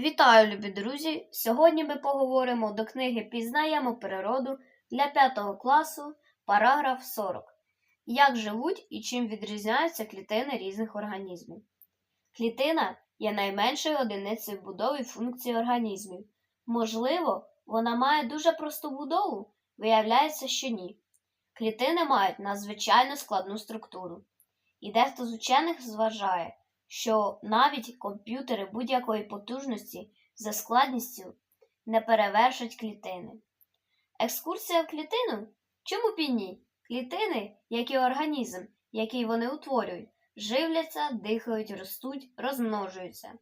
Вітаю, любі друзі! Сьогодні ми поговоримо до книги Пізнаємо природу для 5 класу, параграф 40. Як живуть і чим відрізняються клітини різних організмів. Клітина є найменшою одиницею будови і функції організмів. Можливо, вона має дуже просту будову, виявляється, що ні. Клітини мають надзвичайно складну структуру. І дехто з учених зважає, що навіть комп'ютери будь-якої потужності за складністю не перевершать клітини. Екскурсія в клітину? Чому б і ні? Клітини, як і організм, який вони утворюють, живляться, дихають, ростуть, розмножуються.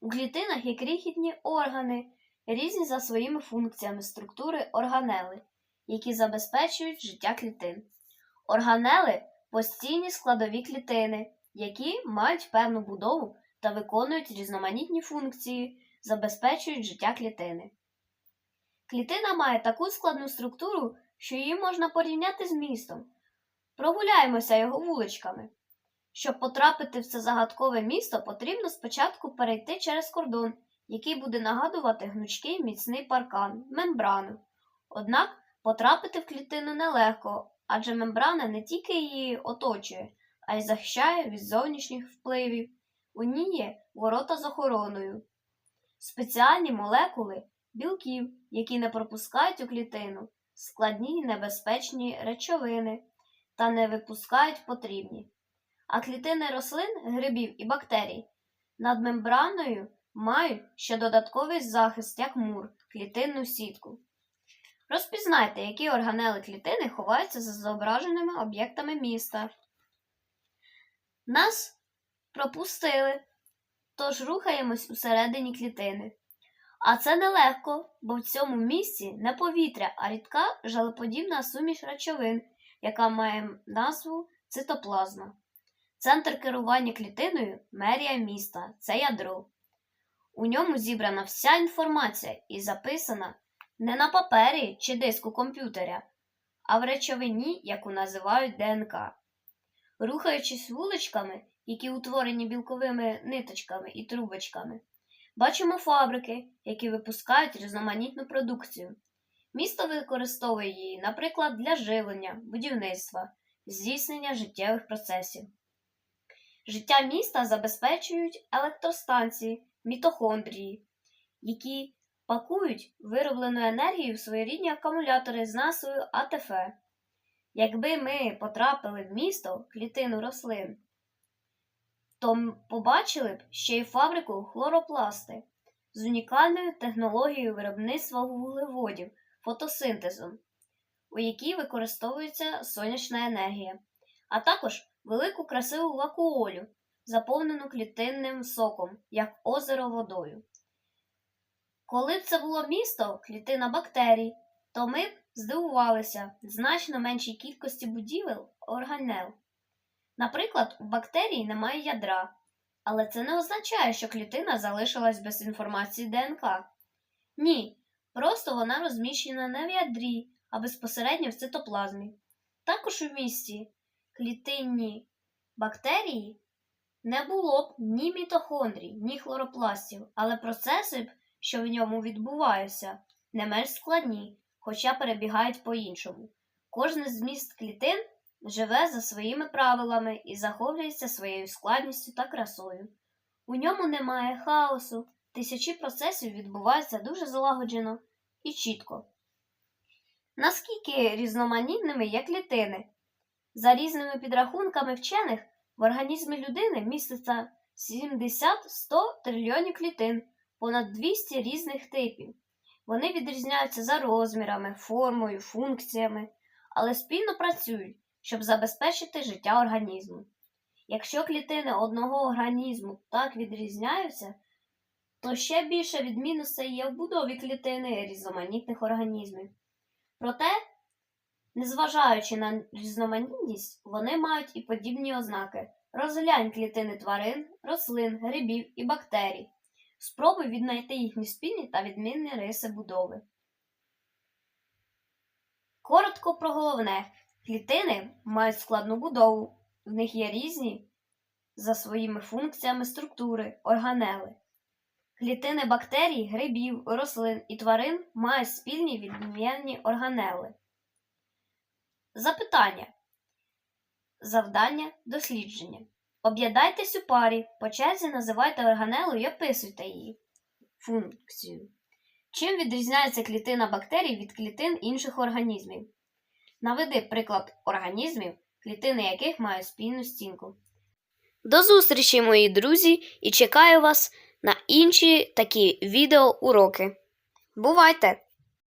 У клітинах є крихітні органи, різні за своїми функціями структури органели, які забезпечують життя клітин. Органели постійні складові клітини, які мають певну будову та виконують різноманітні функції, забезпечують життя клітини. Клітина має таку складну структуру, що її можна порівняти з містом. Прогуляємося його вуличками. Щоб потрапити в це загадкове місто, потрібно спочатку перейти через кордон, який буде нагадувати гнучкий міцний паркан, мембрану. Однак потрапити в клітину нелегко, адже мембрана не тільки її оточує, а й захищає від зовнішніх впливів. У ній є ворота з охороною, спеціальні молекули білків, які не пропускають у клітину складні й небезпечні речовини та не випускають потрібні. А клітини рослин, грибів і бактерій над мембраною мають ще додатковий захист, як мур, клітинну сітку. Розпізнайте, які органели клітини ховаються за зображеними об'єктами міста. Нас пропустили, тож рухаємось усередині клітини. А це нелегко, бо в цьому місці не повітря, а рідка жалеподібна суміш речовин, яка має назву цитоплазма. Центр керування клітиною мерія міста це ядро. У ньому зібрана вся інформація і записана не на папері чи диску комп'ютера, а в речовині, яку називають ДНК. Рухаючись вуличками, які утворені білковими ниточками і трубочками, бачимо фабрики, які випускають різноманітну продукцію. Місто використовує її, наприклад, для живлення, будівництва, здійснення життєвих процесів. Життя міста забезпечують електростанції, мітохондрії, які пакують вироблену енергію в своєрідні акумулятори з назвою АТФ. Якби ми потрапили в місто клітину рослин, то побачили б ще й фабрику хлоропласти з унікальною технологією виробництва вуглеводів фотосинтезом, у якій використовується сонячна енергія, а також велику красиву вакуолю, заповнену клітинним соком, як озеро водою. Коли б це було місто, клітина бактерій, то ми б здивувалися значно меншій кількості будівель органел. Наприклад, у бактерії немає ядра, але це не означає, що клітина залишилась без інформації ДНК. Ні, просто вона розміщена не в ядрі, а безпосередньо в цитоплазмі. Також у місті клітинні бактерії не було б ні мітохондрій, ні хлоропластів, але процеси, б, що в ньому відбуваються, не менш складні, хоча перебігають по-іншому. Кожне з міст клітин живе за своїми правилами і захоплюється своєю складністю та красою. У ньому немає хаосу, тисячі процесів відбуваються дуже злагоджено і чітко. Наскільки різноманітними є клітини? За різними підрахунками вчених, в організмі людини міститься 70-100 трильйонів клітин, понад 200 різних типів. Вони відрізняються за розмірами, формою, функціями, але спільно працюють, щоб забезпечити життя організму. Якщо клітини одного організму так відрізняються, то ще більше відмінностей є в будові клітини різноманітних організмів. Проте, незважаючи на різноманітність, вони мають і подібні ознаки. Розглянь клітини тварин, рослин, грибів і бактерій. Спробуй віднайти їхні спільні та відмінні риси будови. Коротко про головне. Клітини мають складну будову. В них є різні за своїми функціями структури, органели. Клітини бактерій, грибів, рослин і тварин мають спільні відмінні органели. Запитання. Завдання дослідження. Об'єднайтесь у парі, по черзі називайте органелу і описуйте її функцію. Чим відрізняється клітина бактерій від клітин інших організмів? Наведи приклад організмів, клітини яких мають спільну стінку. До зустрічі, мої друзі, і чекаю вас на інші такі відеоуроки. Бувайте!